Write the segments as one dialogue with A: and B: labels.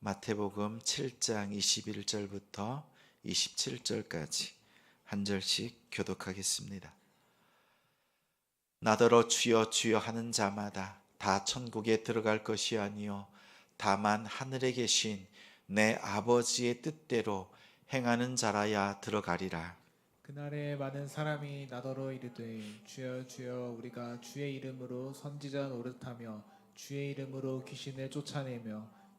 A: 마태복음 7장 21절부터 27절까지 한 절씩 교독하겠습니다. 나더러 주여 주여 하는 자마다 다 천국에 들어갈 것이 아니요 다만 하늘에 계신 내 아버지의 뜻대로 행하는 자라야 들어가리라.
B: 그날에 많은 사람이 나더러 이르되 주여 주여 우리가 주의 이름으로 선지자 노릇하며 주의 이름으로 귀신을 쫓아내며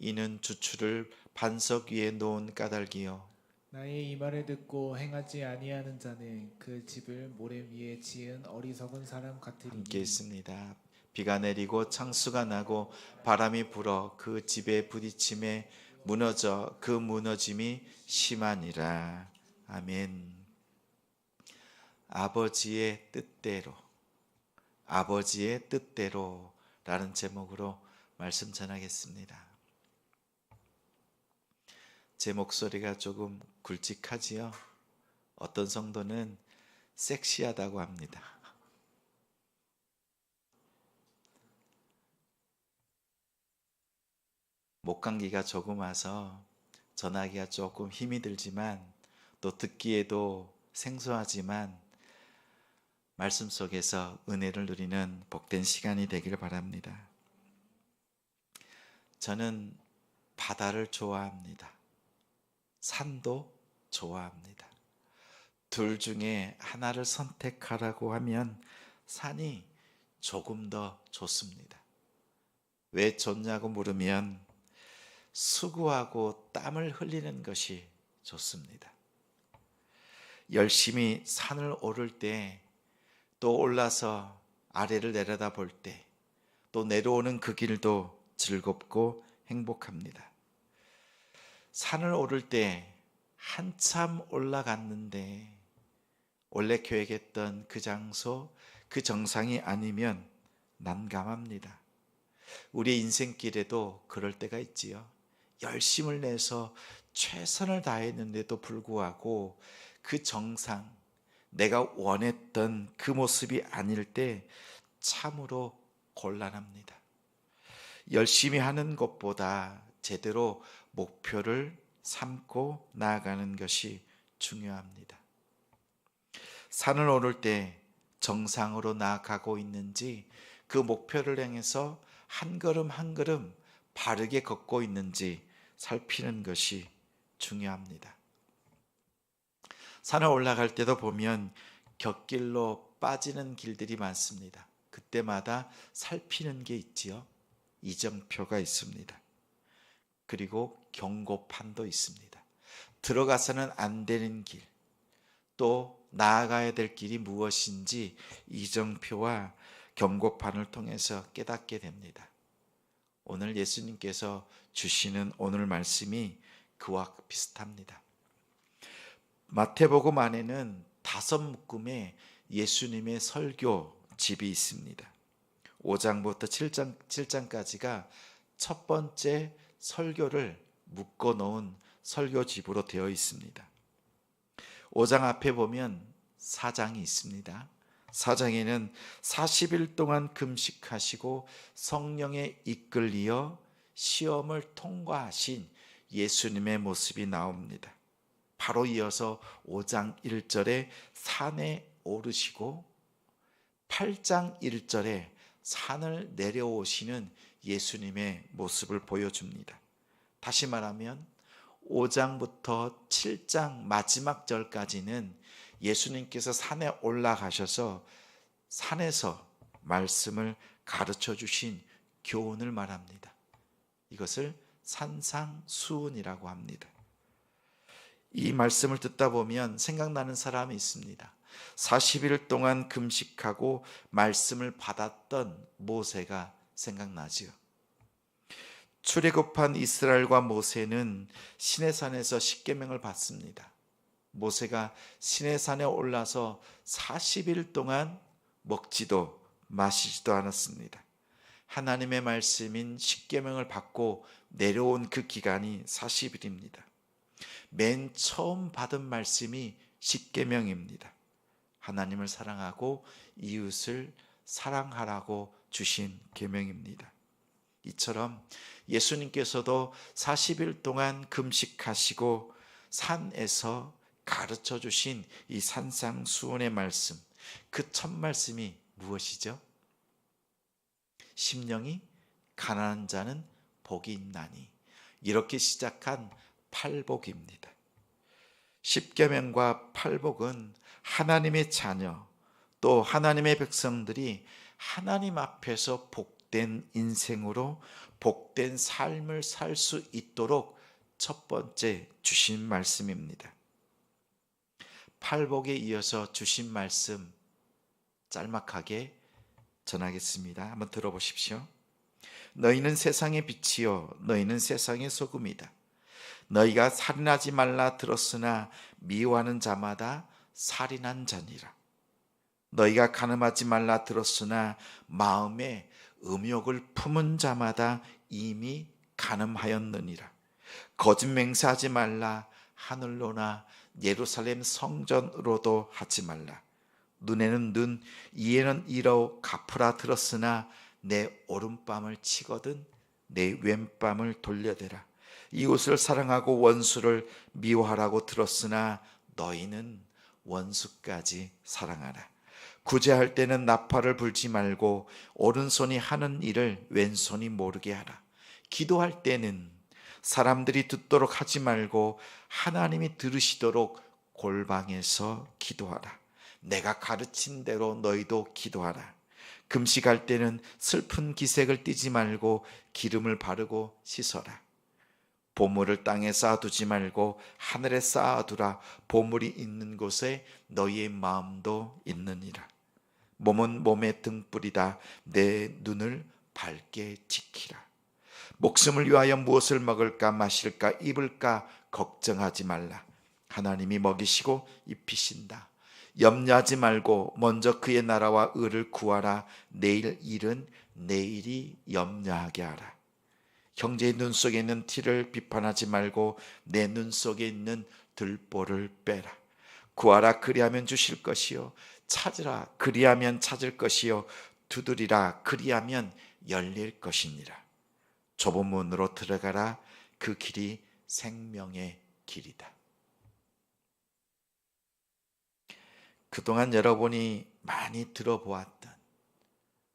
A: 이는 주추를 반석 위에 놓은 까닭이요
B: 나의 이 말을 듣고 행하지 아니하는 자는 그 집을 모래 위에 지은 어리석은 사람 같으리니
A: 함께 있습니다. 비가 내리고 창수가 나고 바람이 불어 그 집에 부딪힘에 무너져 그 무너짐이 심하니라. 아멘. 아버지의 뜻대로 아버지의 뜻대로라는 제목으로 말씀 전하겠습니다. 제 목소리가 조금 굵직하지요. 어떤 성도는 섹시하다고 합니다. 목감기가 조금 와서 전하기가 조금 힘이 들지만 또 듣기에도 생소하지만 말씀 속에서 은혜를 누리는 복된 시간이 되기를 바랍니다. 저는 바다를 좋아합니다. 산도 좋아합니다. 둘 중에 하나를 선택하라고 하면 산이 조금 더 좋습니다. 왜 좋냐고 물으면 수고하고 땀을 흘리는 것이 좋습니다. 열심히 산을 오를 때, 또 올라서 아래를 내려다 볼 때, 또 내려오는 그 길도 즐겁고 행복합니다. 산을 오를 때 한참 올라갔는데, 원래 계획했던 그 장소, 그 정상이 아니면 난감합니다. 우리 인생길에도 그럴 때가 있지요. 열심을 내서 최선을 다했는데도 불구하고 그 정상, 내가 원했던 그 모습이 아닐 때 참으로 곤란합니다. 열심히 하는 것보다 제대로 목표를 삼고 나아가는 것이 중요합니다. 산을 오를 때 정상으로 나아가고 있는지 그 목표를 향해서 한 걸음 한 걸음 바르게 걷고 있는지 살피는 것이 중요합니다. 산을 올라갈 때도 보면 곁길로 빠지는 길들이 많습니다. 그때마다 살피는 게 있지요. 이정표가 있습니다. 그리고 경고판도 있습니다. 들어가서는 안 되는 길, 또 나아가야 될 길이 무엇인지 이정표와 경고판을 통해서 깨닫게 됩니다. 오늘 예수님께서 주시는 오늘 말씀이 그와 비슷합니다. 마태복음 안에는 다섯 묶음의 예수님의 설교 집이 있습니다. 5장부터 7장, 7장까지가 첫 번째 설교를 묶어 놓은 설교집으로 되어 있습니다. 5장 앞에 보면 4장이 있습니다. 4장에는 40일 동안 금식하시고 성령에 이끌리어 시험을 통과하신 예수님의 모습이 나옵니다. 바로 이어서 5장 1절에 산에 오르시고 8장 1절에 산을 내려오시는 예수님의 모습을 보여줍니다. 다시 말하면 5장부터 7장 마지막 절까지는 예수님께서 산에 올라가셔서 산에서 말씀을 가르쳐 주신 교훈을 말합니다. 이것을 산상수훈이라고 합니다. 이 말씀을 듣다 보면 생각나는 사람이 있습니다. 40일 동안 금식하고 말씀을 받았던 모세가 생각나지요. 출애굽한 이스라엘과 모세는 시내산에서 십계명을 받습니다. 모세가 시내산에 올라서 40일 동안 먹지도 마시지도 않았습니다. 하나님의 말씀인 십계명을 받고 내려온 그 기간이 40일입니다. 맨 처음 받은 말씀이 십계명입니다. 하나님을 사랑하고 이웃을 사랑하라고 주신 계명입니다. 이처럼 예수님께서도 40일 동안 금식하시고 산에서 가르쳐 주신 이 산상수훈의 말씀, 그 첫 말씀이 무엇이죠? 심령이 가난한 자는 복이 있나니 이렇게 시작한 팔복입니다. 십계명과 팔복은 하나님의 자녀 또 하나님의 백성들이 하나님 앞에서 복된 인생으로 복된 삶을 살 수 있도록 첫 번째 주신 말씀입니다. 팔복에 이어서 주신 말씀 짤막하게 전하겠습니다. 한번 들어보십시오. 너희는 세상의 빛이요 너희는 세상의 소금이다. 너희가 살인하지 말라 들었으나 미워하는 자마다 살인한 자니라. 너희가 가늠하지 말라 들었으나 마음에 음욕을 품은 자마다 이미 가늠하였느니라. 거짓 맹세하지 말라 하늘로나 예루살렘 성전으로도 하지 말라. 눈에는 눈, 이에는 이로 갚으라 들었으나 내 오른밤을 치거든 내 왼밤을 돌려대라. 이웃을 사랑하고 원수를 미워하라고 들었으나 너희는 원수까지 사랑하라. 구제할 때는 나팔을 불지 말고 오른손이 하는 일을 왼손이 모르게 하라. 기도할 때는 사람들이 듣도록 하지 말고 하나님이 들으시도록 골방에서 기도하라. 내가 가르친 대로 너희도 기도하라. 금식할 때는 슬픈 기색을 띠지 말고 기름을 바르고 씻어라. 보물을 땅에 쌓아두지 말고 하늘에 쌓아두라. 보물이 있는 곳에 너희의 마음도 있느니라. 몸은 몸의 등불이다. 내 눈을 밝게 지키라. 목숨을 위하여 무엇을 먹을까 마실까 입을까 걱정하지 말라. 하나님이 먹이시고 입히신다. 염려하지 말고 먼저 그의 나라와 의를 구하라. 내일 일은 내일이 염려하게 하라. 형제의 눈 속에 있는 티를 비판하지 말고 내 눈 속에 있는 들보를 빼라. 구하라 그리하면 주실 것이요 찾으라 그리하면 찾을 것이요 두드리라 그리하면 열릴 것이니라. 좁은 문으로 들어가라 그 길이 생명의 길이다. 그동안 여러분이 많이 들어보았던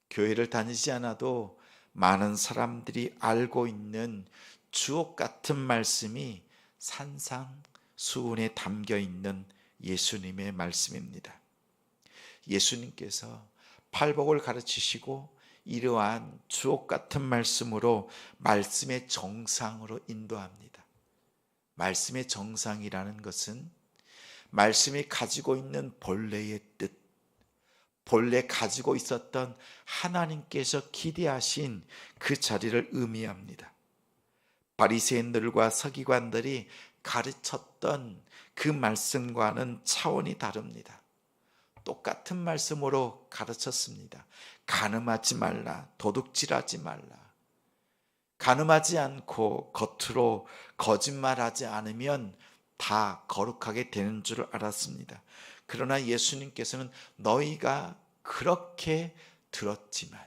A: 교회를 다니지 않아도 많은 사람들이 알고 있는 주옥 같은 말씀이 산상 수훈에 담겨 있는 예수님의 말씀입니다. 예수님께서 팔복을 가르치시고 이러한 주옥 같은 말씀으로 말씀의 정상으로 인도합니다. 말씀의 정상이라는 것은 말씀이 가지고 있는 본래의 뜻, 본래 가지고 있었던 하나님께서 기대하신 그 자리를 의미합니다. 바리새인들과 서기관들이 가르쳤던 그 말씀과는 차원이 다릅니다. 똑같은 말씀으로 가르쳤습니다. 가늠하지 말라, 도둑질하지 말라. 가늠하지 않고 겉으로 거짓말하지 않으면 다 거룩하게 되는 줄 알았습니다. 그러나 예수님께서는 너희가 그렇게 들었지만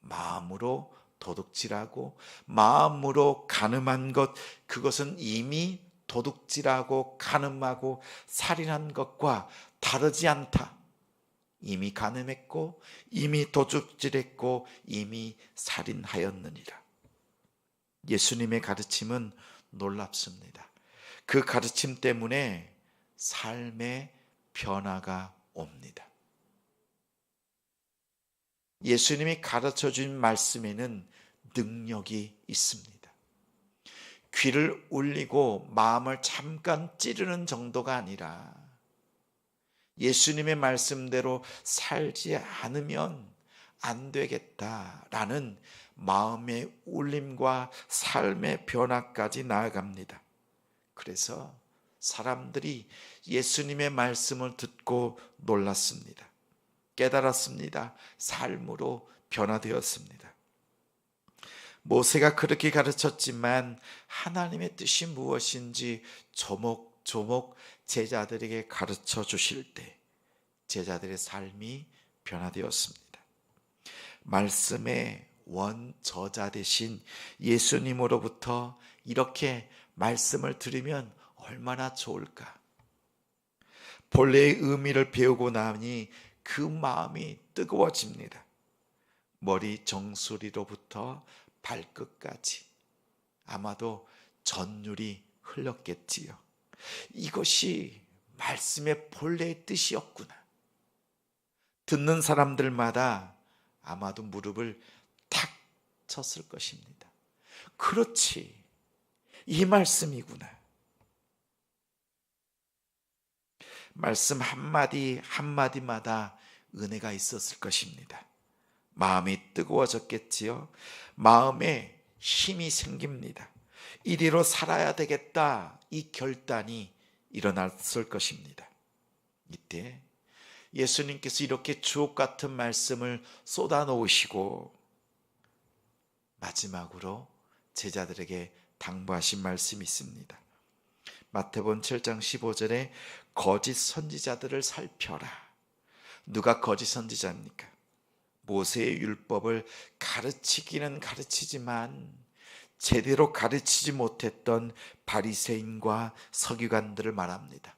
A: 마음으로 도둑질하고 마음으로 가늠한 것 그것은 이미 도둑질하고 가늠하고 살인한 것과 다르지 않다. 이미 가늠했고 이미 도둑질했고 이미 살인하였느니라. 예수님의 가르침은 놀랍습니다. 그 가르침 때문에 삶의 변화가 옵니다. 예수님이 가르쳐 준 말씀에는 능력이 있습니다. 귀를 울리고 마음을 잠깐 찌르는 정도가 아니라 예수님의 말씀대로 살지 않으면 안 되겠다라는 마음의 울림과 삶의 변화까지 나아갑니다. 그래서 사람들이 예수님의 말씀을 듣고 놀랐습니다. 깨달았습니다. 삶으로 변화되었습니다. 모세가 그렇게 가르쳤지만 하나님의 뜻이 무엇인지 조목조목 제자들에게 가르쳐 주실 때 제자들의 삶이 변화되었습니다. 말씀의 원저자 되신 예수님으로부터 이렇게 말씀을 들으면 얼마나 좋을까? 본래의 의미를 배우고 나니 그 마음이 뜨거워집니다. 머리 정수리로부터 발끝까지 아마도 전율이 흘렀겠지요. 이것이 말씀의 본래의 뜻이었구나. 듣는 사람들마다 아마도 무릎을 탁 쳤을 것입니다. 그렇지. 이 말씀이구나. 말씀 한마디 한마디마다 은혜가 있었을 것입니다. 마음이 뜨거워졌겠지요. 마음에 힘이 생깁니다. 이리로 살아야 되겠다. 이 결단이 일어났을 것입니다. 이때 예수님께서 이렇게 주옥 같은 말씀을 쏟아 놓으시고 마지막으로 제자들에게 당부하신 말씀이 있습니다. 마태복음 7장 15절에 거짓 선지자들을 살펴라. 누가 거짓 선지자입니까? 모세의 율법을 가르치기는 가르치지만 제대로 가르치지 못했던 바리새인과 서기관들을 말합니다.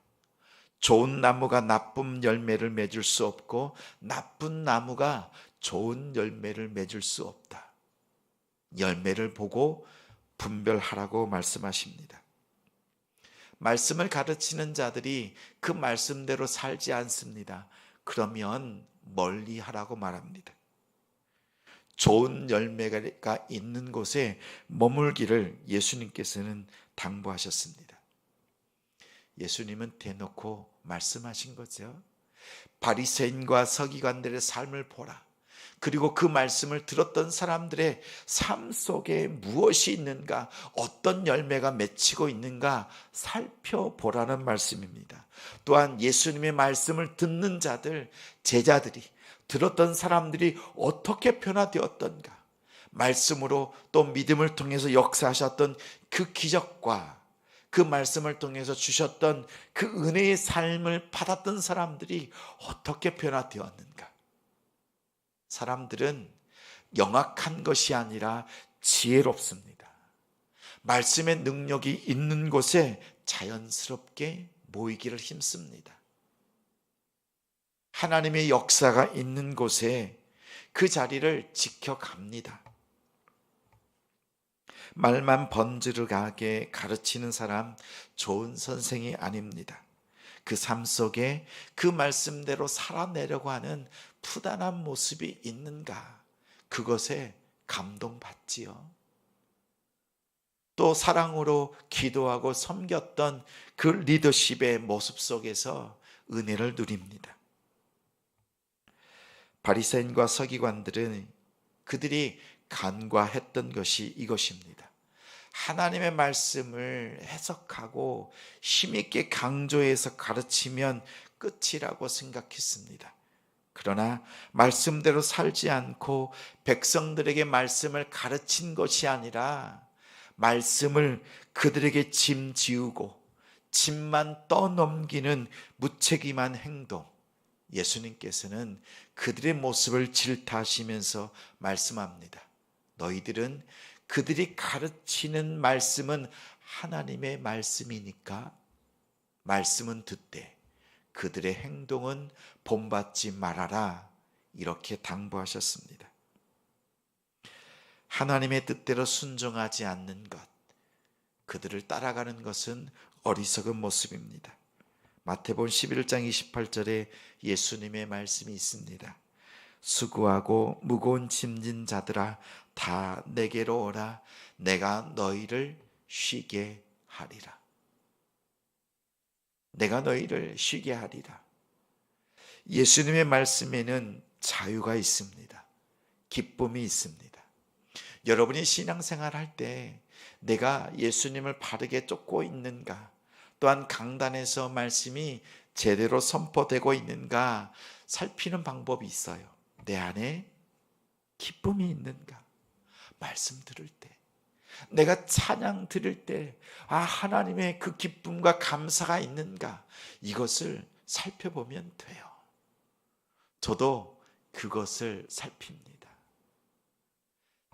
A: 좋은 나무가 나쁜 열매를 맺을 수 없고 나쁜 나무가 좋은 열매를 맺을 수 없다. 열매를 보고 분별하라고 말씀하십니다. 말씀을 가르치는 자들이 그 말씀대로 살지 않습니다. 그러면 멀리 하라고 말합니다. 좋은 열매가 있는 곳에 머물기를 예수님께서는 당부하셨습니다. 예수님은 대놓고 말씀하신 거죠. 바리새인과 서기관들의 삶을 보라. 그리고 그 말씀을 들었던 사람들의 삶 속에 무엇이 있는가, 어떤 열매가 맺히고 있는가 살펴보라는 말씀입니다. 또한 예수님의 말씀을 듣는 자들, 제자들이, 들었던 사람들이 어떻게 변화되었던가, 말씀으로 또 믿음을 통해서 역사하셨던 그 기적과 그 말씀을 통해서 주셨던 그 은혜의 삶을 받았던 사람들이 어떻게 변화되었는가. 사람들은 영악한 것이 아니라 지혜롭습니다. 말씀의 능력이 있는 곳에 자연스럽게 모이기를 힘씁니다. 하나님의 역사가 있는 곳에 그 자리를 지켜갑니다. 말만 번지르가게 가르치는 사람 좋은 선생이 아닙니다. 그 삶 속에 그 말씀대로 살아내려고 하는 푸단한 모습이 있는가? 그것에 감동받지요. 또 사랑으로 기도하고 섬겼던 그 리더십의 모습 속에서 은혜를 누립니다. 바리새인과 서기관들은 그들이 간과했던 것이 이것입니다. 하나님의 말씀을 해석하고 힘있게 강조해서 가르치면 끝이라고 생각했습니다. 그러나 말씀대로 살지 않고 백성들에게 말씀을 가르친 것이 아니라 말씀을 그들에게 짐 지우고 짐만 떠넘기는 무책임한 행동. 예수님께서는 그들의 모습을 질타하시면서 말씀합니다. 너희들은 그들이 가르치는 말씀은 하나님의 말씀이니까 말씀은 듣되 그들의 행동은 본받지 말아라. 이렇게 당부하셨습니다. 하나님의 뜻대로 순종하지 않는 것, 그들을 따라가는 것은 어리석은 모습입니다. 마태복음 11장 28절에 예수님의 말씀이 있습니다. 수고하고 무거운 짐진 자들아 다 내게로 오라 내가 너희를 쉬게 하리라. 내가 너희를 쉬게 하리라. 예수님의 말씀에는 자유가 있습니다. 기쁨이 있습니다. 여러분이 신앙생활 할 때 내가 예수님을 바르게 쫓고 있는가? 또한 강단에서 말씀이 제대로 선포되고 있는가 살피는 방법이 있어요. 내 안에 기쁨이 있는가? 말씀 들을 때. 내가 찬양 들을 때, 아, 하나님의 그 기쁨과 감사가 있는가? 이것을 살펴보면 돼요. 저도 그것을 살핍니다.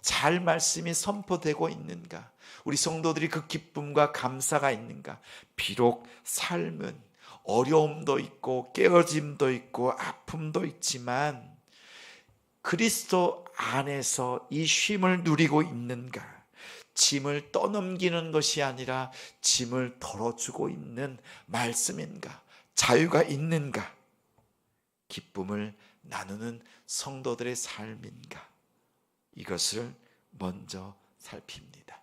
A: 잘 말씀이 선포되고 있는가? 우리 성도들이 그 기쁨과 감사가 있는가? 비록 삶은 어려움도 있고 깨어짐도 있고 아픔도 있지만 그리스도 안에서 이 쉼을 누리고 있는가? 짐을 떠넘기는 것이 아니라 짐을 덜어주고 있는 말씀인가? 자유가 있는가? 기쁨을 나누는 성도들의 삶인가? 이것을 먼저 살핍니다.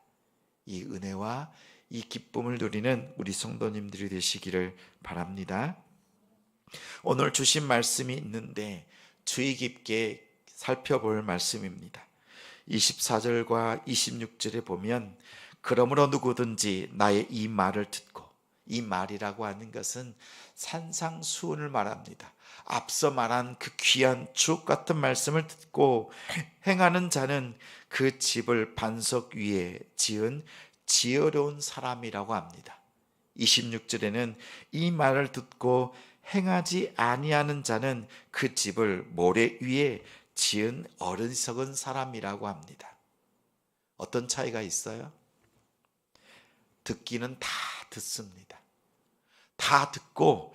A: 이 은혜와 이 기쁨을 누리는 우리 성도님들이 되시기를 바랍니다. 오늘 주신 말씀이 있는데 주의 깊게 살펴볼 말씀입니다. 24절과 26절에 보면 그러므로 누구든지 나의 이 말을 듣고 이 말이라고 하는 것은 산상수훈을 말합니다. 앞서 말한 그 귀한 주옥 같은 말씀을 듣고 행하는 자는 그 집을 반석 위에 지은 지혜로운 사람이라고 합니다. 26절에는 이 말을 듣고 행하지 아니하는 자는 그 집을 모래 위에 지은 어리석은 사람이라고 합니다. 어떤 차이가 있어요? 듣기는 다 듣습니다. 다 듣고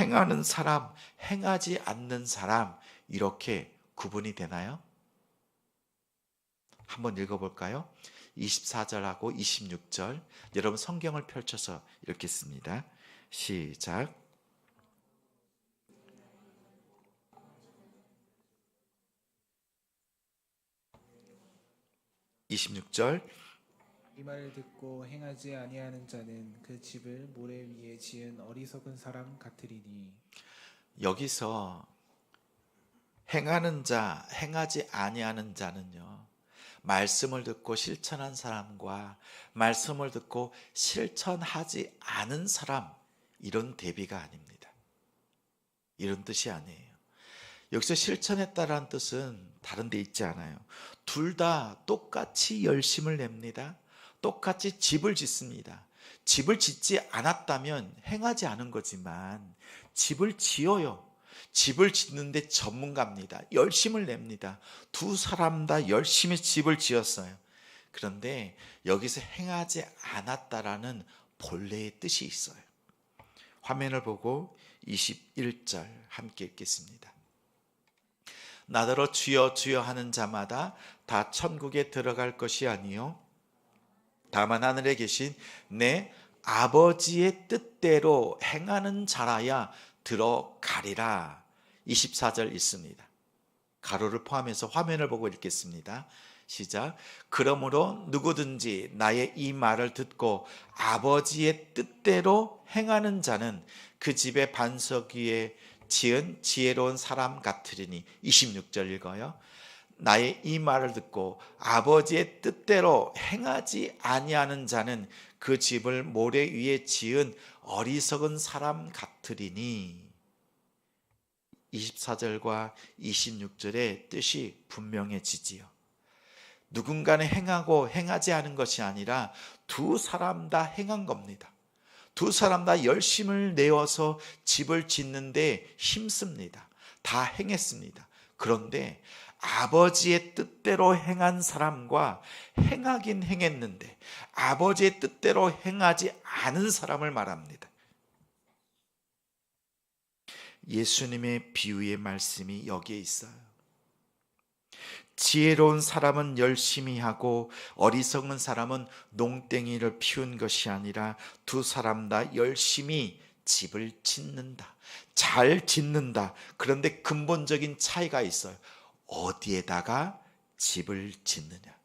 A: 행하는 사람, 행하지 않는 사람, 이렇게 구분이 되나요? 한번 읽어볼까요? 24절하고 26절. 여러분 성경을 펼쳐서 읽겠습니다. 시작. (26절)
B: 이 말을 듣고 행하지 아니하는 자는 그 집을 모래 위에 지은 어리석은 사람 같으리니
A: 여기서 행하는 자, 행하지 아니하는 자는요. 말씀을 듣고 실천한 사람과 말씀을 듣고 실천하지 않은 사람 이런 대비가 아닙니다. 이런 뜻이 아니에요. 여기서 실천했다라는 뜻은 다른 데 있지 않아요. 둘 다 똑같이 열심을 냅니다. 똑같이 집을 짓습니다. 집을 짓지 않았다면 행하지 않은 거지만 집을 지어요. 집을 짓는데 전문가입니다. 열심을 냅니다. 두 사람 다 열심히 집을 지었어요. 그런데 여기서 행하지 않았다라는 본래의 뜻이 있어요. 화면을 보고 21절 함께 읽겠습니다. 나더러 주여 주여 하는 자마다 다 천국에 들어갈 것이 아니요 다만 하늘에 계신 내 아버지의 뜻대로 행하는 자라야 들어가리라. 24절 있습니다. 가로를 포함해서 화면을 보고 읽겠습니다. 시작. 그러므로 누구든지 나의 이 말을 듣고 아버지의 뜻대로 행하는 자는 그 집의 반석 위에 지은 지혜로운 사람 같으리니 26절 읽어요. 나의 이 말을 듣고 아버지의 뜻대로 행하지 아니하는 자는 그 집을 모래 위에 지은 어리석은 사람 같으리니 24절과 26절의 뜻이 분명해지지요. 누군가는 행하고 행하지 않은 것이 아니라 두 사람 다 행한 겁니다. 두 사람 다 열심을 내어서 집을 짓는데 힘씁니다. 다 행했습니다. 그런데 아버지의 뜻대로 행한 사람과 행하긴 행했는데 아버지의 뜻대로 행하지 않은 사람을 말합니다. 예수님의 비유의 말씀이 여기에 있어요. 지혜로운 사람은 열심히 하고 어리석은 사람은 농땡이를 피운 것이 아니라 두 사람 다 열심히 집을 짓는다. 잘 짓는다. 그런데 근본적인 차이가 있어요. 어디에다가 집을 짓느냐.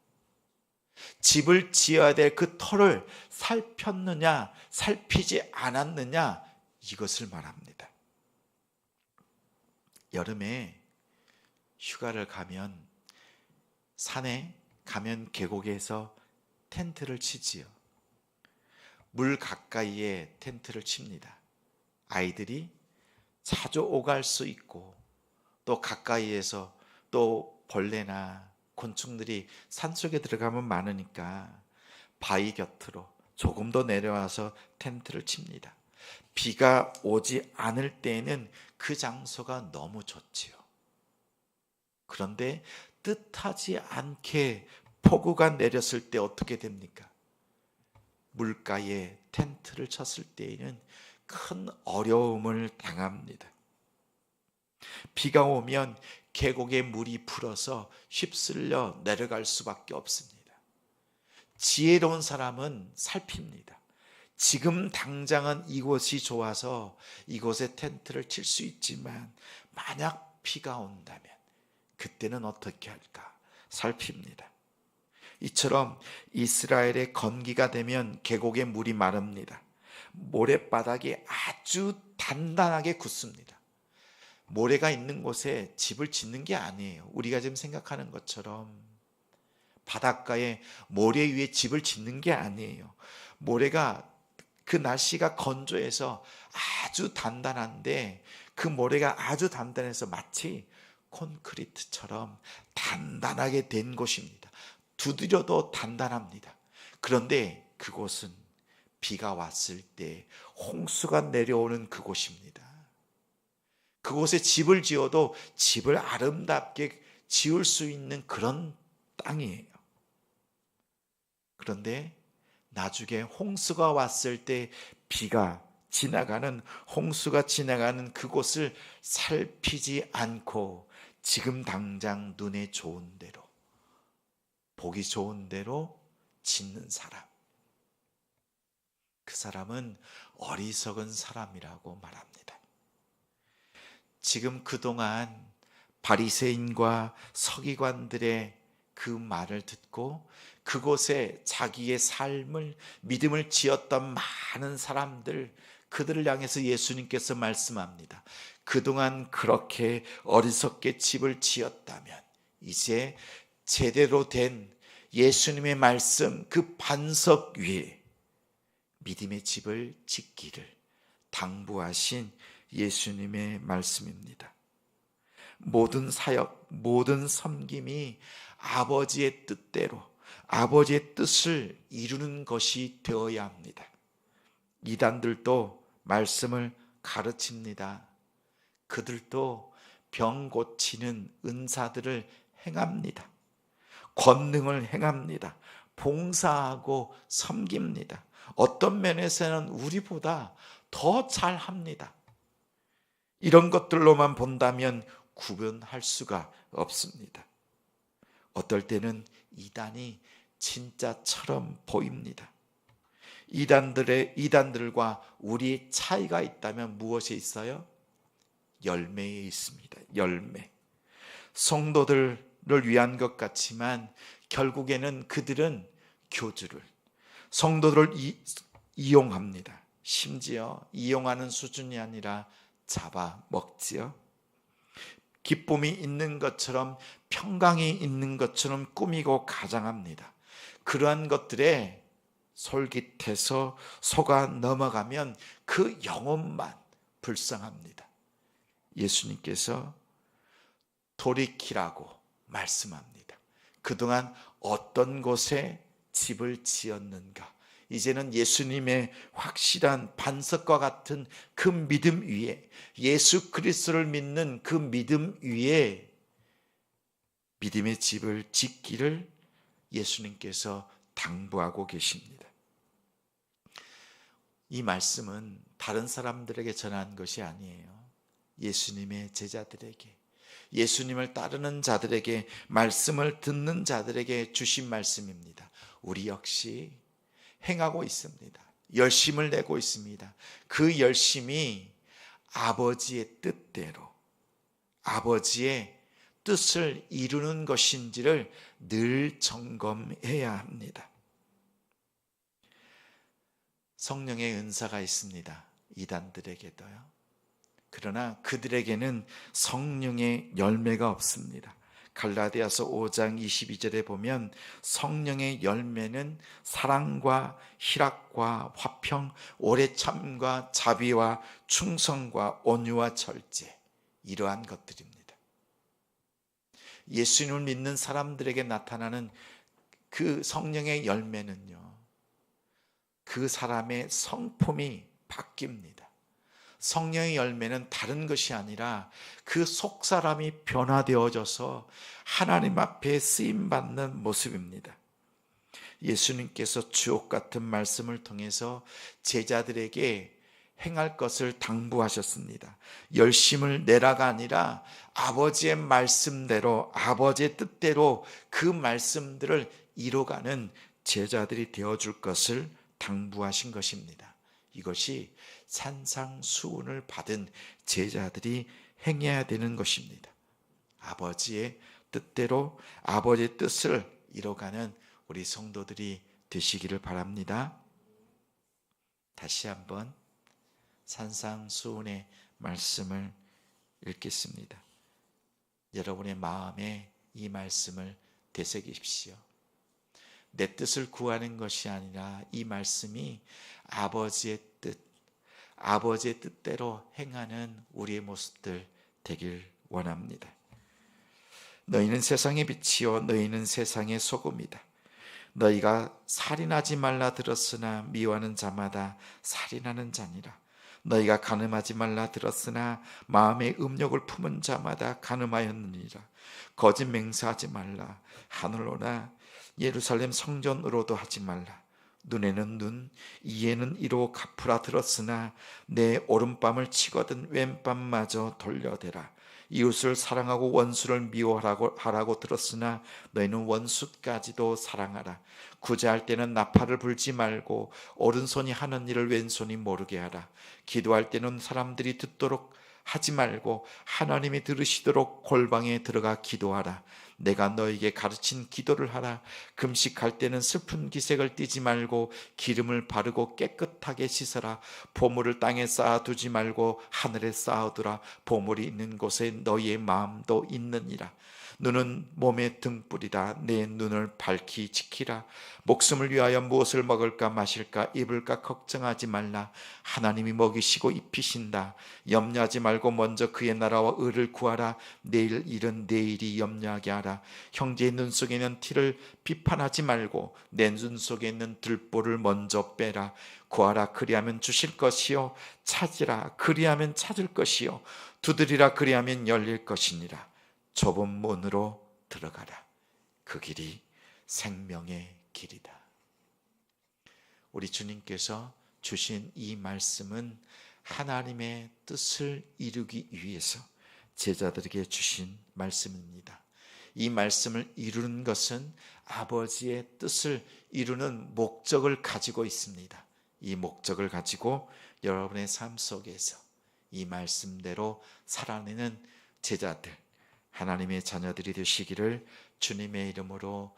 A: 집을 지어야 될 그 터를 살폈느냐, 살피지 않았느냐, 이것을 말합니다. 여름에 휴가를 가면 산에 가면 계곡에서 텐트를 치지요. 물 가까이에 텐트를 칩니다. 아이들이 자주 오갈 수 있고 또 가까이에서 또 벌레나 곤충들이 산속에 들어가면 많으니까 바위 곁으로 조금 더 내려와서 텐트를 칩니다. 비가 오지 않을 때에는 그 장소가 너무 좋지요. 그런데 뜻하지 않게 폭우가 내렸을 때 어떻게 됩니까? 물가에 텐트를 쳤을 때에는 큰 어려움을 당합니다. 비가 오면 계곡에 물이 불어서 휩쓸려 내려갈 수밖에 없습니다. 지혜로운 사람은 살핍니다. 지금 당장은 이곳이 좋아서 이곳에 텐트를 칠 수 있지만 만약 비가 온다면 그때는 어떻게 할까 살핍니다. 이처럼 이스라엘의 건기가 되면 계곡의 물이 마릅니다. 모래바닥이 아주 단단하게 굳습니다. 모래가 있는 곳에 집을 짓는 게 아니에요. 우리가 지금 생각하는 것처럼 바닷가에 모래 위에 집을 짓는 게 아니에요. 모래가 그 날씨가 건조해서 아주 단단한데 그 모래가 아주 단단해서 마치 콘크리트처럼 단단하게 된 곳입니다. 두드려도 단단합니다. 그런데 그곳은 비가 왔을 때 홍수가 내려오는 그곳입니다. 그곳에 집을 지어도 집을 아름답게 지을 수 있는 그런 땅이에요. 그런데 나중에 홍수가 왔을 때 비가 지나가는 홍수가 지나가는 그곳을 살피지 않고 지금 당장 눈에 좋은 대로 보기 좋은 대로 짓는 사람. 그 사람은 어리석은 사람이라고 말합니다. 지금 그동안 바리새인과 서기관들의 그 말을 듣고 그곳에 자기의 삶을 믿음을 지었던 많은 사람들 그들을 향해서 예수님께서 말씀합니다. 그동안 그렇게 어리석게 집을 지었다면 이제 제대로 된 예수님의 말씀 그 반석 위에 믿음의 집을 짓기를 당부하신 예수님의 말씀입니다. 모든 사역, 모든 섬김이 아버지의 뜻대로 아버지의 뜻을 이루는 것이 되어야 합니다. 이단들도 말씀을 가르칩니다. 그들도 병 고치는 은사들을 행합니다. 권능을 행합니다. 봉사하고 섬깁니다. 어떤 면에서는 우리보다 더 잘합니다. 이런 것들로만 본다면 구분할 수가 없습니다. 어떨 때는 이단이 진짜처럼 보입니다. 이단들의 이단들과 우리 차이가 있다면 무엇에 있어요? 열매에 있습니다. 열매. 성도들을 위한 것 같지만 결국에는 그들은 교주를 성도들을 이, 이용합니다. 심지어 이용하는 수준이 아니라 잡아 먹지요. 기쁨이 있는 것처럼 평강이 있는 것처럼 꾸미고 가장합니다. 그러한 것들에 솔깃해서 속아 넘어가면 그 영혼만 불쌍합니다. 예수님께서 돌이키라고 말씀합니다. 그동안 어떤 곳에 집을 지었는가? 이제는 예수님의 확실한 반석과 같은 그 믿음 위에 예수 그리스도를 믿는 그 믿음 위에 믿음의 집을 짓기를 예수님께서 당부하고 계십니다. 이 말씀은 다른 사람들에게 전한 것이 아니에요. 예수님의 제자들에게, 예수님을 따르는 자들에게, 말씀을 듣는 자들에게 주신 말씀입니다. 우리 역시 행하고 있습니다. 열심을 내고 있습니다. 그 열심이 아버지의 뜻대로, 아버지의 뜻을 이루는 것인지를 늘 점검해야 합니다. 성령의 은사가 있습니다. 이단들에게도요. 그러나 그들에게는 성령의 열매가 없습니다. 갈라디아서 5장 22절에 보면 성령의 열매는 사랑과 희락과 화평, 오래 참과 자비와 충성과 온유와 절제 이러한 것들입니다. 예수님을 믿는 사람들에게 나타나는 그 성령의 열매는요. 그 사람의 성품이 바뀝니다. 성령의 열매는 다른 것이 아니라 그 속 사람이 변화되어져서 하나님 앞에 쓰임 받는 모습입니다. 예수님께서 주옥 같은 말씀을 통해서 제자들에게 행할 것을 당부하셨습니다. 열심을 내라가 아니라 아버지의 말씀대로 아버지의 뜻대로 그 말씀들을 이뤄가는 제자들이 되어줄 것을 당부하신 것입니다. 이것이 산상수훈을 받은 제자들이 행해야 되는 것입니다. 아버지의 뜻대로 아버지의 뜻을 이뤄가는 우리 성도들이 되시기를 바랍니다. 다시 한번 산상수훈의 말씀을 읽겠습니다. 여러분의 마음에 이 말씀을 되새기십시오. 내 뜻을 구하는 것이 아니라 이 말씀이 아버지의 뜻, 아버지의 뜻대로 행하는 우리의 모습들 되길 원합니다. 너희는 세상의 빛이요 너희는 세상의 소금이다. 너희가 살인하지 말라 들었으나 미워하는 자마다 살인하는 자니라. 너희가 가늠하지 말라 들었으나 마음의 음욕을 품은 자마다 가늠하였느니라. 거짓 맹세하지 말라. 하늘로나 예루살렘 성전으로도 하지 말라. 눈에는 눈, 이에는 이로 갚으라 들었으나 내 오른밤을 치거든 왼밤마저 돌려대라. 이웃을 사랑하고 원수를 미워하라고 하라고 들었으나 너희는 원수까지도 사랑하라. 구제할 때는 나팔을 불지 말고 오른손이 하는 일을 왼손이 모르게 하라. 기도할 때는 사람들이 듣도록 하지 말고 하나님이 들으시도록 골방에 들어가 기도하라. 내가 너에게 가르친 기도를 하라. 금식할 때는 슬픈 기색을 띠지 말고 기름을 바르고 깨끗하게 씻어라. 보물을 땅에 쌓아두지 말고 하늘에 쌓아두라. 보물이 있는 곳에 너희의 마음도 있느니라. 눈은 몸의 등불이다. 내 눈을 밝히 지키라. 목숨을 위하여 무엇을 먹을까 마실까 입을까 걱정하지 말라. 하나님이 먹이시고 입히신다. 염려하지 말고 먼저 그의 나라와 의를 구하라. 내일 일은 내일이 염려하게 하라. 형제의 눈 속에 있는 티를 비판하지 말고 내 눈 속에 있는 들보를 먼저 빼라. 구하라 그리하면 주실 것이요 찾으라 그리하면 찾을 것이요 두드리라 그리하면 열릴 것이니라. 좁은 문으로 들어가라. 그 길이 생명의 길이다. 우리 주님께서 주신 이 말씀은 하나님의 뜻을 이루기 위해서 제자들에게 주신 말씀입니다. 이 말씀을 이루는 것은 아버지의 뜻을 이루는 목적을 가지고 있습니다. 이 목적을 가지고 여러분의 삶 속에서 이 말씀대로 살아내는 제자들, 하나님의 자녀들이 되시기를 주님의 이름으로